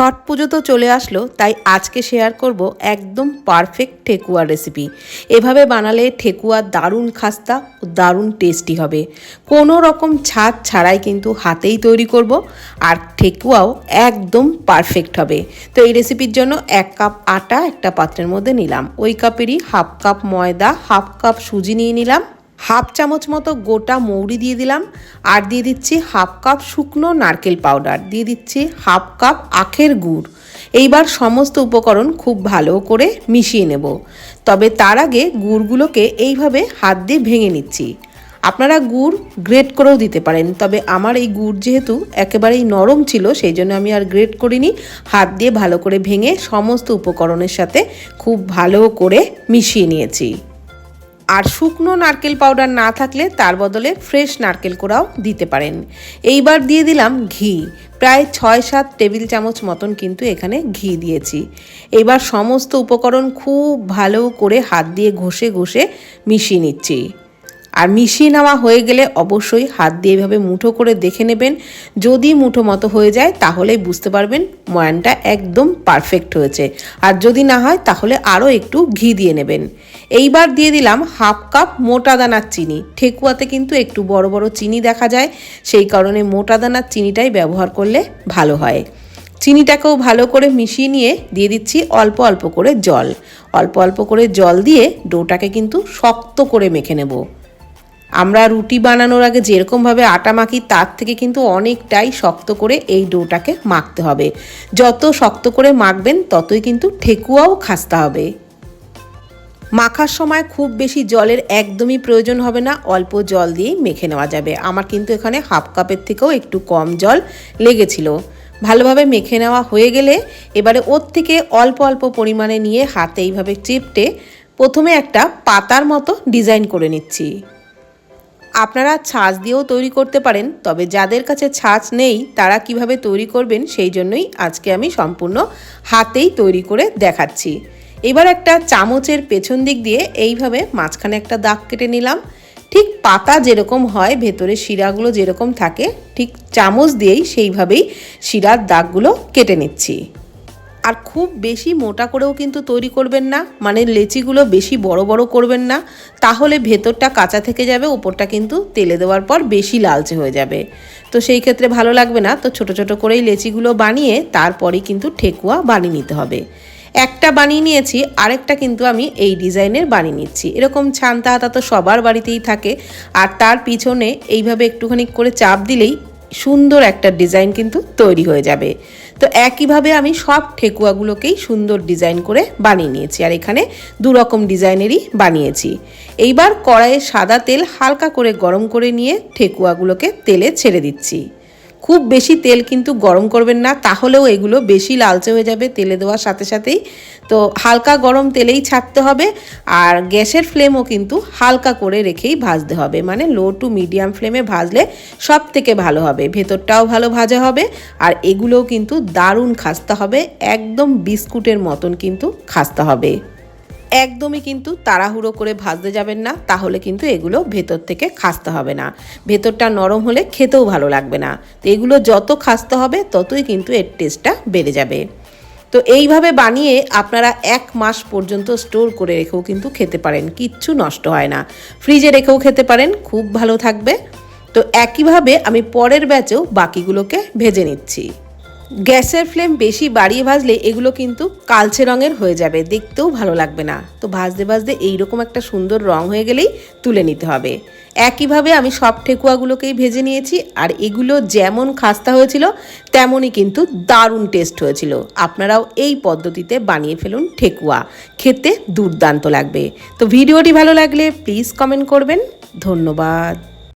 ছট পুজো তো চলে আসলো, তাই আজকে শেয়ার করব একদম পারফেক্ট ঠেকুয়া রেসিপি এভাবে বানালে ঠেকুয়া দারুণ খাস্তা ও দারুণ টেস্টি হবে। কোনো রকম ছাদ ছাড়াই কিন্তু হাতেই তৈরি করব, আর ঠেকুয়াও একদম পারফেক্ট হবে। তো এই রেসিপির জন্য এক কাপ আটা একটা পাত্রের মধ্যে নিলাম। ওই কাপেরই হাফ কাপ ময়দা হাফ কাপ সুজি নিয়ে নিলাম। হাফ চামচ মতো গোটা মৌরি দিয়ে দিলাম। আর দিয়ে দিচ্ছি হাফ কাপ শুকনো নারকেল পাউডার। দিয়ে দিচ্ছি হাফ কাপ আখের গুড়। এইবার সমস্ত উপকরণ খুব ভালো করে মিশিয়ে নেব। তবে তার আগে গুড়গুলোকে এইভাবে হাত দিয়ে ভেঙে নিচ্ছি। আপনারা গুড় গ্রেট করেও দিতে পারেন, তবে আমার এই গুড় যেহেতু একেবারেই নরম ছিল, সেই জন্য আমি আর গ্রেট করিনি। হাত দিয়ে ভালো করে ভেঙে সমস্ত উপকরণের সাথে খুব ভালো করে মিশিয়ে নিয়েছি। আর শুকনো নারকেল পাউডার না থাকলে তার বদলে ফ্রেশ নারকেল কোড়াও দিতে পারেন। এইবার দিয়ে দিলাম ঘি। প্রায় ছয় সাত টেবিল চামচ মতন কিন্তু এখানে ঘি দিয়েছি। এবার সমস্ত উপকরণ খুব ভালো করে হাত দিয়ে ঘষে ঘষে মিশিয়ে নিচ্ছি। আর মিশিয়ে নেওয়া হয়ে গেলে অবশ্যই হাত দিয়ে এভাবে মুঠো করে দেখে নেবেন। যদি মুঠো মতো হয়ে যায় তাহলে বুঝতে পারবেন ময়ানটা একদম পারফেক্ট হয়েছে। আর যদি না হয়, তাহলে আরও একটু ঘি দিয়ে নেবেন। এইবার দিয়ে দিলাম হাফ কাপ মোটা দানার চিনি। ঠেকুয়াতে কিন্তু একটু বড় বড় চিনি দেখা যায়, সেই কারণে মোটা দানার চিনিটাই ব্যবহার করলে ভালো হয়। চিনিটাকেও ভালো করে মিশিয়ে নিয়ে দিয়ে দিচ্ছি অল্প অল্প করে জল। অল্প অল্প করে জল দিয়ে ডোটাকে কিন্তু শক্ত করে মেখে নেব। আমরা রুটি বানানোর আগে যেরকমভাবে আটা মাখি, তার থেকে কিন্তু অনেকটাই শক্ত করে এই ডোটাকে মাখতে হবে। যত শক্ত করে মাখবেন, ততই কিন্তু ঠেকুয়াও খাস্তা হবে। মাখার সময় খুব বেশি জলের একদমই প্রয়োজন হবে না, অল্প জল দিয়েই মেখে নেওয়া যাবে। আমার কিন্তু এখানে হাফ কাপের থেকেও একটু কম জল লেগেছিল। ভালোভাবে মেখে নেওয়া হয়ে গেলে এবারে ওর থেকে অল্প অল্প পরিমাণে নিয়ে হাতে এইভাবে চেপটে প্রথমে একটা পাতার মতো ডিজাইন করে নিচ্ছি। আপনারা ছাঁচ দিয়েও তৈরি করতে পারেন, তবে যাদের কাছে ছাঁচ নেই, তারা কীভাবে তৈরি করবেন সেই জন্যই আজকে আমি সম্পূর্ণ হাতেই তৈরি করে দেখাচ্ছি। এবার একটা চামচের পেছন দিক দিয়ে এইভাবে মাঝখানে একটা দাগ কেটে নিলাম। ঠিক পাতা যেরকম হয়, ভেতরে শিরাগুলো যেরকম থাকে, ঠিক চামচ দিয়েই সেইভাবেই শিরার দাগগুলো কেটে নিচ্ছি। আর খুব বেশি মোটা করেও কিন্তু তৈরি করবেন না মানে লেচিগুলো বেশি বড় বড় করবেন না, তাহলে ভেতরটা কাঁচা থেকে যাবে ওপরটা কিন্তু তেলে দেওয়ার পর বেশি লালচে হয়ে যাবে। তো সেই ক্ষেত্রে ভালো লাগবে না, তো ছোট ছোট করেই লেচিগুলো বানিয়ে তারপরেই কিন্তু ঠেকুয়া বানিয়ে নিতে হবে। একটা বানিয়ে নিয়েছি, আরেকটা কিন্তু আমি এই ডিজাইনের বানিয়ে নিচ্ছি। এরকম ছান্তা হাতা তো সবার বাড়িতেই থাকে, আর তার পিছনে এইভাবে একটুখানি করে চাপ দিলেই সুন্দর একটা ডিজাইন কিন্তু তৈরি হয়ে যাবে। তো একইভাবে আমি সব ঠেকুয়াগুলোকেই সুন্দর ডিজাইন করে বানিয়ে নিয়েছি আর এখানে দু রকম ডিজাইনেরই বানিয়েছি। এইবার কড়াইয়ে সাদা তেল হালকা করে গরম করে নিয়ে ঠেকুয়াগুলোকে তেলে ছেড়ে দিচ্ছি। খুব বেশি তেল কিন্তু গরম করবেন না, তাহলেও এগুলো বেশি লালচে হয়ে যাবে তেলে দেওয়ার সাথে সাথেই। তো হালকা গরম তেলেই ছাড়তে হবে, আর গ্যাসের ফ্লেমও কিন্তু হালকা করে রেখেই ভাজতে হবে। মানে লো টু মিডিয়াম ফ্লেমে ভাজলে সব থেকে ভালো হবে, ভেতরটাও ভালো ভাজা হবে, আর এগুলোও কিন্তু দারুণ খাস্তা হবে, একদম বিস্কুটের মতন কিন্তু খাস্তা হবে। একদমই কিন্তু তাড়াহুড়ো করে ভাজতে যাবেন না, তাহলে কিন্তু এগুলো ভেতর থেকে খাসতে হবে না। ভেতরটা নরম হলে খেতেও ভালো লাগবে না। তো এগুলো যত খাসতে হবে, ততই কিন্তু এর টেস্টটা বেড়ে যাবে। তো এইভাবে বানিয়ে আপনারা এক মাস পর্যন্ত স্টোর করে রেখেও কিন্তু খেতে পারেন, কিচ্ছু নষ্ট হয় না। ফ্রিজে রেখেও খেতে পারেন, খুব ভালো থাকবে। তো একইভাবে আমি পরের ব্যাচেও বাকিগুলোকে ভেজে নিচ্ছি। গ্যাসের ফ্লেম বেশি বাড়িয়ে ভাজলে এগুলো কিন্তু কালচে রঙের হয়ে যাবে। দেখতেও ভালো লাগবে না। তো ভাজতে ভাজতে এইরকম একটা সুন্দর রং হয়ে গেলেই তুলে নিতে হবে। একইভাবে আমি সব ঠেকুয়াগুলোকেই ভেজে নিয়েছি আর এগুলো যেমন খাস্তা হয়েছিল, তেমনই কিন্তু দারুণ টেস্ট হয়েছিল। আপনারাও এই পদ্ধতিতে বানিয়ে ফেলুন ঠেকুয়া। খেতে দুর্দান্ত লাগবে। তো ভিডিওটি ভালো লাগলে প্লিজ কমেন্ট করবেন। ধন্যবাদ।